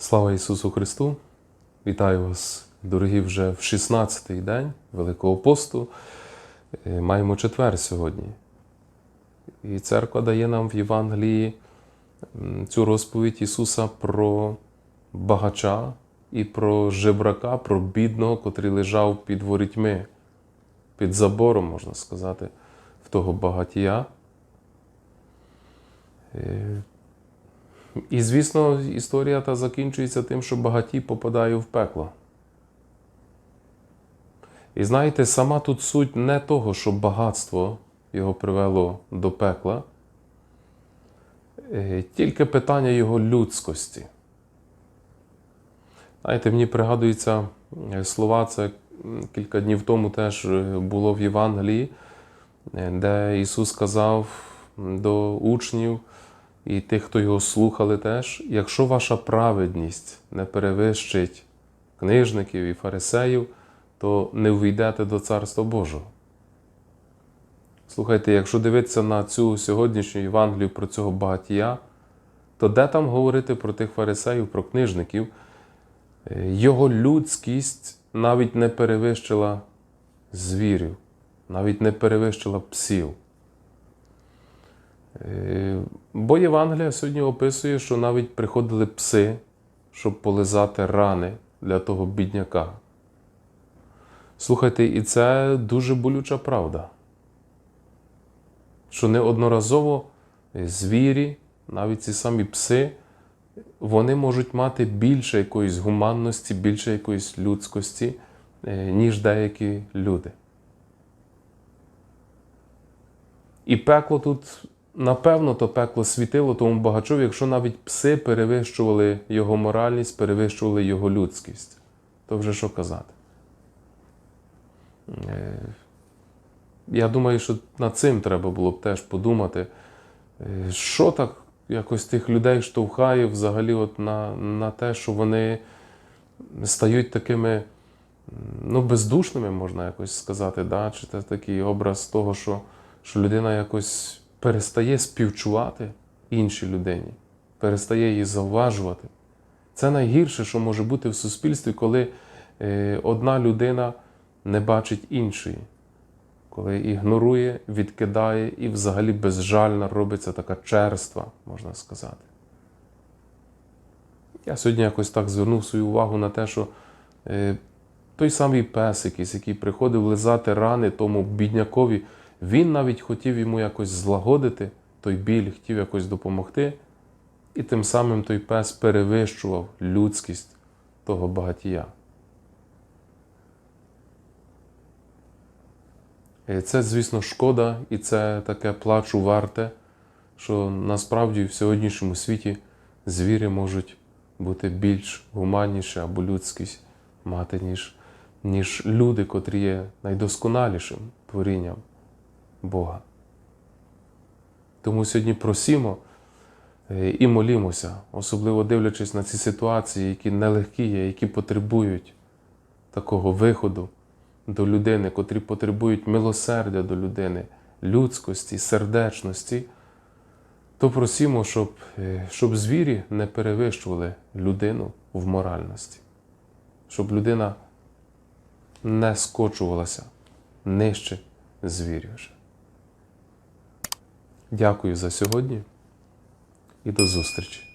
Слава Ісусу Христу! Вітаю вас, дорогі, вже в 16-й день Великого посту. Е, Маємо четвер сьогодні. І церква дає нам в Євангелії цю розповідь Ісуса про багача і про жебрака, про бідного, котрий лежав під ворітьми, під забором, можна сказати, в того багатія. І, звісно, історія та закінчується тим, що багатій попадає в пекло. І знаєте, сама тут суть не того, що багатство його привело до пекла, е, тільки питання його людськості. Знаєте, мені пригадуються е, слова, це кілька днів тому теж е, було в Євангелії, де Ісус сказав до учнів і тих, хто його слухали теж, якщо ваша праведність не перевищить книжників і фарисеїв, то не ввійдете до Царства Божого. Слухайте, якщо дивитися на цю сьогоднішню Євангелію про цього багатія, то де там говорити про тих фарисеїв, про книжників? Е, Його людськість навіть не перевищила звірів, навіть не перевищила псів. Е, Бо Євангелія сьогодні описує, що навіть приходили пси, щоб полизати рани для того бідняка. Слухайте, і це дуже болюча правда. Що неодноразово звірі, навіть ці самі пси, вони можуть мати більше якоїсь гуманності, більше якоїсь людськості, е, ніж деякі люди. І пекло тут, напевно, то пекло світило тому багачові, якщо навіть пси перевищували його моральність, перевищували його людськість, то вже що казати? Е, Я думаю, що над цим треба було б теж подумати, е, що так якось тих людей штовхає взагалі от на, на те, що вони стають такими ну, бездушними, можна якось сказати, да? чи це такий образ того, що, що людина якось перестає співчувати іншій людині, перестає її зауважувати. Це найгірше, що може бути в суспільстві, коли е, одна людина не бачить іншої, коли ігнорує, відкидає і взагалі безжально робиться така черства, можна сказати. Я сьогодні якось так звернув свою увагу на те, що е, той самий пес, який приходив лизати рани тому біднякові, він навіть хотів йому якось злагодити той біль, хотів якось допомогти, і тим самим той пес перевищував людськість того багатія. Е, Це, звісно, шкода, і це таке плачу варте, що насправді в сьогоднішньому світі звірі можуть бути більш гуманніші або людськість мати, ніж, ніж люди, котрі є найдосконалішим творінням Бога. Тому сьогодні просімо е, і молімося, особливо дивлячись на ці ситуації, які нелегкі є, які потребують такого виходу до людини, котрі потребують милосердя до людини, людськості, сердечності, то просімо, щоб, е, щоб звірі не перевищували людину в моральності, щоб людина не скочувалася нижче звірів. Дякую за сьогодні і до зустрічі.